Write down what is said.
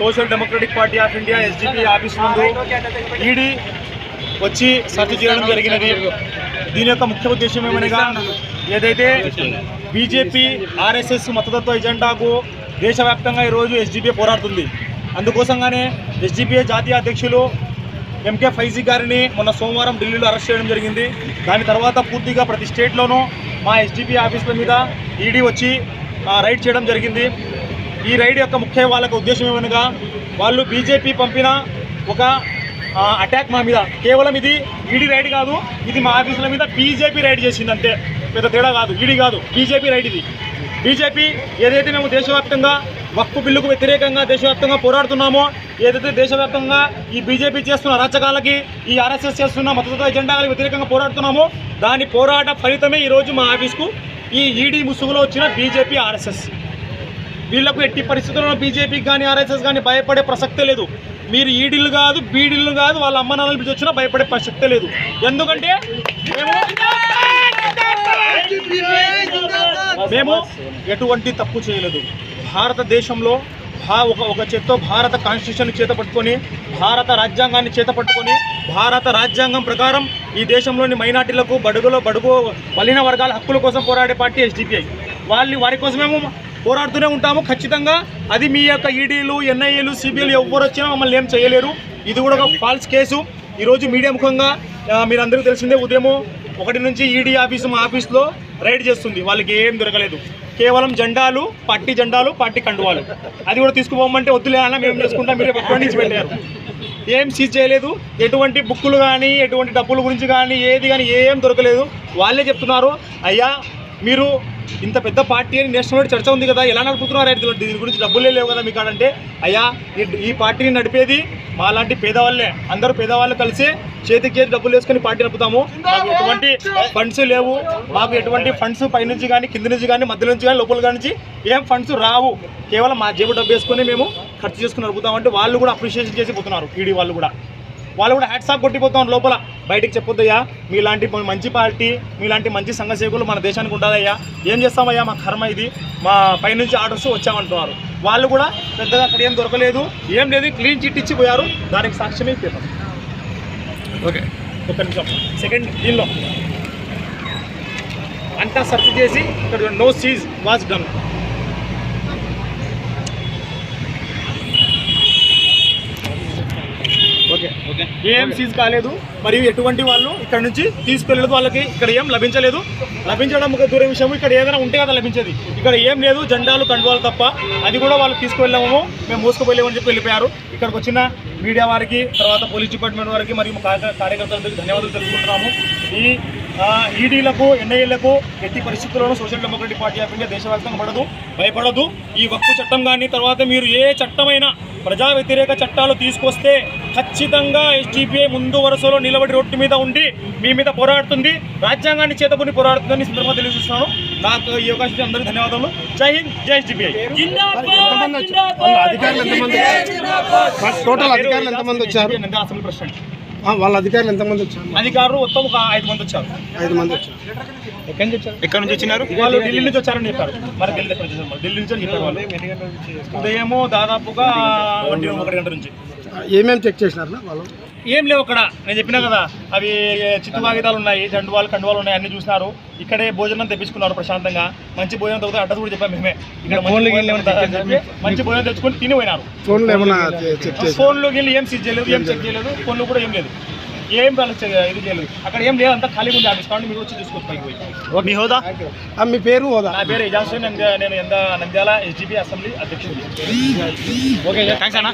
Social Democratic Party of India SDP office ముందు ED వచ్చి search చేయడం జరిగినది. దీని యొక్క ముఖ్య ఉద్దేశం ఏమనగా ఏదైతే బీజేపీ ఆర్ఎస్ఎస్ మతతత్వ ఎజెండాకు దేశవ్యాప్తంగా ఈరోజు ఎస్డిపిఐ పోరాడుతుంది. అందుకోసంగానే ఎస్డిపిఐ జాతీయ అధ్యక్షులు ఎంకే ఫైజీ గారిని మొన్న సోమవారం ఢిల్లీలో అరెస్ట్ చేయడం జరిగింది. దాని తర్వాత పూర్తిగా ప్రతి స్టేట్లోనూ మా ఎస్డీపీ ఆఫీసుల మీద ఈడీ వచ్చి రైడ్ చేయడం జరిగింది. ఈ రైడ్ యొక్క ముఖ్య వాళ్ళకు ఉద్దేశం ఏమనగా వాళ్ళు బీజేపీ పంపిన ఒక అటాక్ మా మీద. కేవలం ఇది ఈడీ రైడ్ కాదు ఇది మా ఆఫీసుల మీద బీజేపీ రైడ్ చేసింది అంతే. పెద్ద తేడా కాదు ఈడీ కాదు బీజేపీ రైడ్ ఇది. బీజేపీ ఏదైతే మేము దేశవ్యాప్తంగా వక్ఫ్ బిల్లుకు వ్యతిరేకంగా దేశవ్యాప్తంగా పోరాడుతున్నామో ఏదైతే దేశవ్యాప్తంగా ఈ బీజేపీ చేస్తున్న అరాచకాలకి ఈ ఆర్ఎస్ఎస్ చేస్తున్న మతతత్వ ఎజెండాలకు వ్యతిరేకంగా పోరాడుతున్నామో దాని పోరాట ఫలితమే ఈరోజు మా ఆఫీస్కు ఈ ఈడీ ముసుగులో వచ్చిన బీజేపీ ఆర్ఎస్ఎస్. వీళ్ళకు ఎట్టి పరిస్థితుల్లో బీజేపీకి కానీ ఆర్ఎస్ఎస్ కానీ భయపడే ప్రసక్తే లేదు. మీరు ఈడీలు కాదు బీడీలు కాదు వాళ్ళ అమ్మ నాన్నలు పిలిచి వచ్చినా భయపడే ప్రసక్తే లేదు. ఎందుకంటే మేము మేము ఎటువంటి తప్పు చేయలేదు. భారతదేశంలో భా ఒక ఒక చేత్తో భారత కాన్స్టిట్యూషన్ చేత పట్టుకొని భారత రాజ్యాంగాన్ని చేత పట్టుకొని భారత రాజ్యాంగం ప్రకారం ఈ దేశంలోని మైనార్టీలకు బడుగులో బడుగు బలిన వర్గాల హక్కుల కోసం పోరాడే పార్టీ ఎస్డిపిఐ వాళ్ళు వారి కోసమేమో పోరాడుతూనే ఉంటాము. ఖచ్చితంగా అది మీ యొక్క ఈడీలు ఎన్ఐఏలు సిబిఐలు ఎవరు వచ్చినా మమ్మల్ని ఏం చేయలేరు. ఇది కూడా ఒక ఫాల్స్ కేసు ఈరోజు మీడియా ముఖంగా మీరందరికీ తెలిసిందే ఉదయం ఒకటి నుంచి ఈడీ ఆఫీసు మా ఆఫీస్లో రైడ్ చేస్తుంది. వాళ్ళకి ఏం దొరకలేదు. కేవలం జెండాలు పార్టీ జెండాలు పార్టీ కండువాలు. అది కూడా తీసుకుపోమంటే వద్దులే అన్న మేము చేసుకుంటాం మీరు ఎప్పటి నుంచి పెట్టారు. ఏం సీజ్ చేయలేదు. ఎటువంటి బుక్కులు కానీ ఎటువంటి డబ్బుల గురించి కానీ ఏది కానీ ఏం దొరకలేదు. వాళ్ళే చెప్తున్నారు అయ్యా మీరు ఇంత పెద్ద పార్టీ అని నేషనల్ చర్చ ఉంది కదా ఎలా నడుపుతున్నారు అయితే దీని గురించి డబ్బులే లేవు కదా మీకు అంటే అయ్యా ఈ- ఈ పార్టీని నడిపేది మాలాంటి పేదవాళ్ళే అందరూ పేదవాళ్ళు కలిసి చేతికి చేతి డబ్బులు వేసుకొని పార్టీ నడుపుతాము. మాకు ఎటువంటి ఫండ్స్ లేవు. మాకు ఎటువంటి ఫండ్స్ పైనుంచి కానీ కింద నుంచి కానీ మధ్య నుంచి కానీ లోపల నుంచి ఏం ఫండ్స్ రావు. కేవలం మా జేబు డబ్బు వేసుకొని మేము ఖర్చు చేసుకుని నడుపుతామంటే వాళ్ళు కూడా అప్రిషియేషన్ చేసి పోతున్నారు ఈడీ వాళ్ళు కూడా. వాళ్ళు కూడా హ్యాట్స్ కొట్టిపోతాం లోపల. బయటికి చెప్పొద్దయ్యా మీలాంటి మంచి పార్టీ మీలాంటి మంచి సంఘ సేవకులు మన దేశానికి ఉండాలయ్యా. ఏం చేస్తామయ్యా మా కర్మ ఇది. మా పైనుంచి ఆర్డర్స్ వచ్చామంటున్నారు. వాళ్ళు కూడా పెద్దగా అక్కడ ఏం దొరకలేదు. ఏం లేదు క్లీన్ చిట్ ఇచ్చి పోయారు. దానికి సాక్ష్యమే పేపర్. ఓకే. ఒక నిమిషం. సెకండ్ దీనిలో. అంతా సెర్చ్ చేసి ఇక్కడ no seize was done okay okay ఏం సీజ్ కాలేదు మరియు ఎటువంటి వాళ్ళు ఇక్కడ నుంచి తీసుకెళ్ళలేదు వాళ్ళకి ఇక్కడ ఏం లభించలేదు. లభించడం ఒక దూరం విషయం ఇక్కడ ఏదైనా ఉంటే కదా లభించేది. ఇక్కడ ఏం లేదు జెండాలు కండువాలు తప్ప అది కూడా వాళ్ళు తీసుకువెళ్ళాము మేము మోసుకుపోలేమని చెప్పి వెళ్ళిపోయారు. ఇక్కడికి వచ్చిన మీడియా వారికి తర్వాత పోలీస్ డిపార్ట్మెంట్ వారికి మరియు మా కార్యకర్తలకు ధన్యవాదాలు తెలుసుకుంటున్నాము ఈ ఈడీలకు ఎన్ఐఏలకు ఎట్టి పరిస్థితుల్లోనూ Social Democratic Party of India దేశవ్యాప్తంగా పడదు భయపడదు. ఈ వక్కు చట్టం కానీ తర్వాత మీరు ఏ చట్టమైనా ప్రజా వ్యతిరేక చట్టాలు తీసుకొస్తే ఖచ్చితంగా ఎస్డిపిఐ ముందు వరుసలో నిలబడి రోడ్డు మీద ఉండి మీ మీద పోరాడుతుంది. రాజ్యాంగాన్ని చేతబుని పోరాడుతుందని సందర్భంగా తెలియజేస్తున్నాను. నాకు ఈ అవకాశం అందరికీ ధన్యవాదాలు జై హింద్ జై ఎస్డిపిఐ అధికారులు ఎంతమంది టోటల్ అధికారులు ఎంతమంది వచ్చారు? నంద్యాల అసెంబ్లీ ప్రెసిడెంట్ ఆ, వాళ్ళ అధికారులు ఎంతమంది వచ్చారు? అధికారులు మొత్తం ఒక ఐదు మంది వచ్చారు. ఐదు మంది వచ్చారు. ఎక్కడి నుంచి వచ్చారు? ఎక్కడి నుంచి వచ్చినారు? వాళ్ళు ఢిల్లీ నుంచి వచ్చారని చెప్పారు. మరి ఢిల్లీ ఎక్కడి నుంచి వచ్చారు? మరి ఢిల్లీ నుంచి అని చెప్పారు వాళ్ళు. ఉదయము దాదాపుగా ఒంటి ఒకటి గంట నుంచి. ఏమేమి చెక్ చేసినారు వాళ్ళు? ఏం లేవు అక్కడ. నేను చెప్పినా కదా అవి చిత్తు కాగితాలు ఉన్నాయి జండువాలు కండువాలు ఉన్నాయి అన్ని చూసినారు. ఇక్కడే భోజనం తెప్పించుకున్నారు ప్రశాంతంగా. మంచి భోజనం తగ్గుతుంది అడ్రస్ కూడా చెప్పాము మేమే. ఇక్కడ మంచి భోజనం తెచ్చారని చెప్పి మంచి భోజనం తెచ్చుకొని తిని పోయినారు. ఫోన్లు వెళ్ళి ఏం సీజ్ చేయలేదు ఏం చెక్ చేయలేదు. ఫోన్లో కూడా ఏం లేదు. ఏం ఇది చేయలేదు అక్కడ ఏం లేదు అంతా ఖాళీగా ఉంది. ఆఫీస్ కాబట్టి మీరు వచ్చి చూసుకోవచ్చు పైకి పోయి మీ హోదా? మీ పేరు హోదా? నా పేరు ఇజాజ్ నేను నేను ఎంత నంద్యాల ఎస్డిపి అసెంబ్లీ అధ్యక్షుడు ఓకే థ్యాంక్స్ అన్న.